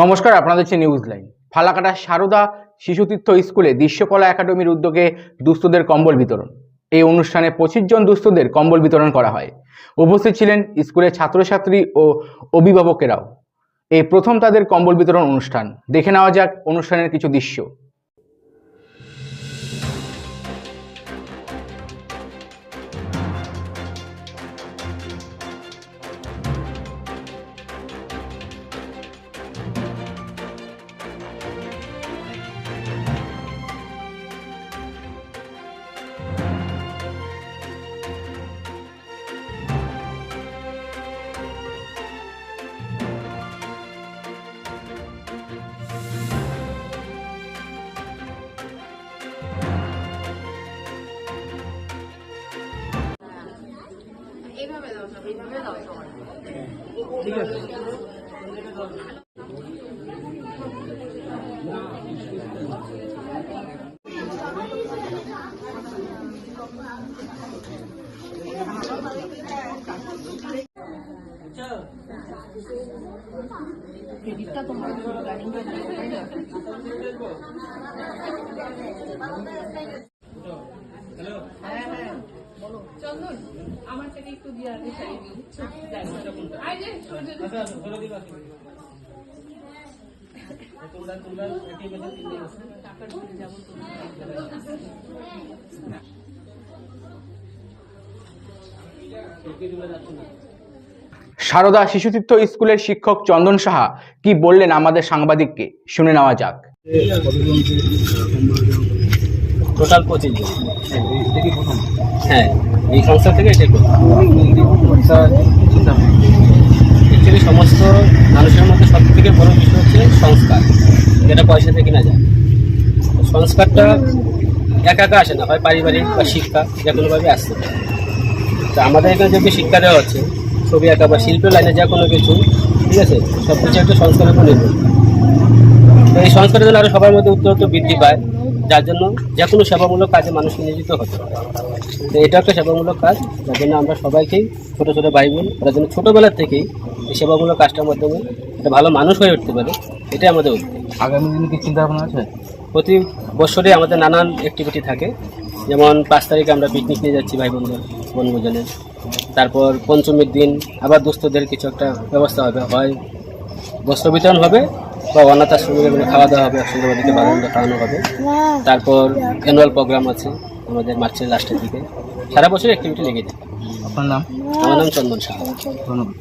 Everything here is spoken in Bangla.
নমস্কার, আপনাদের হচ্ছে নিউজ লাইন ফালাকাটা সারদা শিশুতীর্থ স্কুলে দৃশ্যকলা একাডেমির উদ্যোগে দুস্থদের কম্বল বিতরণ। এই অনুষ্ঠানে পঁচিশ জন দুস্থদের কম্বল বিতরণ করা হয়। উপস্থিত ছিলেন স্কুলের ছাত্রছাত্রী ও অভিভাবকেরাও। এই প্রথম তাদের কম্বল বিতরণ অনুষ্ঠান। দেখে নেওয়া যাক অনুষ্ঠানের কিছু দৃশ্য। এইভাবে দাও সব এইভাবে দাও চন্দন আমার থেকে একটু দিয়ে আগে শাড়ি দিন আই যে সূর্য টাকা ঢুকে যাব সারদা শিশুতীর্থ স্কুলের শিক্ষক চন্দন সাহা কি বললেন আমাদের সাংবাদিককে? শুনে নেওয়া যাক। টোটাল পঁচিশ জন। হ্যাঁ এই সংস্থা থেকে এটাই অ্যাকচুয়ালি সমস্ত মানুষের মধ্যে সব থেকে বড় বিষয় হচ্ছে সংস্কার যেটা পয়সাতে কিনা যায়। সংস্কারটা একা একা আসে না হয় পারিবারিক বা শিক্ষা যে কোনোভাবে আসতে পারে। তো আমাদের এখানে যে শিক্ষা দেওয়া হচ্ছে ছবি আঁকা বা শিল্পের লাইনে যা কোনো কিছু ঠিক আছে সব কিছু একটা সংস্কারের উপর নির্ভর। তো এই সংস্কারের জন্য আরও সবার মধ্যে উত্তরোত্তর বৃদ্ধি পায় যার জন্য যে কোনো সেবামূলক কাজে মানুষ নিয়োজিত হতে পারে তো এটা একটা সেবামূলক কাজ যার জন্য আমরা সবাইকেই ছোটো ছোটো ভাই বোন তার জন্য ছোটোবেলার থেকেই এই সেবামূলক কাজটার মাধ্যমে একটা ভালো মানুষ হয়ে উঠতে পারে এটাই আমাদের উদ্যোগ আগামী দিনে কি চিন্তা ভাবনা আছে? প্রতি বছরে আমাদের নানান অ্যাক্টিভিটি থাকে যেমন পাঁচ তারিখে আমরা পিকনিক নিয়ে যাচ্ছি ভাই বোনদের বনভোজনে। তারপর পঞ্চমীর দিন আবার দুস্থদের কিছু একটা ব্যবস্থা হবে হয় বস্ত্র বিতরণ হবে বা অনাথ আশ্রমের মানে খাওয়া দাওয়া হবে ওদেরকে বাগানটা খাওয়ানো হবে। তারপর অ্যানুয়াল প্রোগ্রাম আছে আমাদের মার্চের লাস্টের দিকে। সারা বছর অ্যাক্টিভিটি লেগে যায় আপনার নাম? আমার নাম চন্দন সাহা। ধন্যবাদ।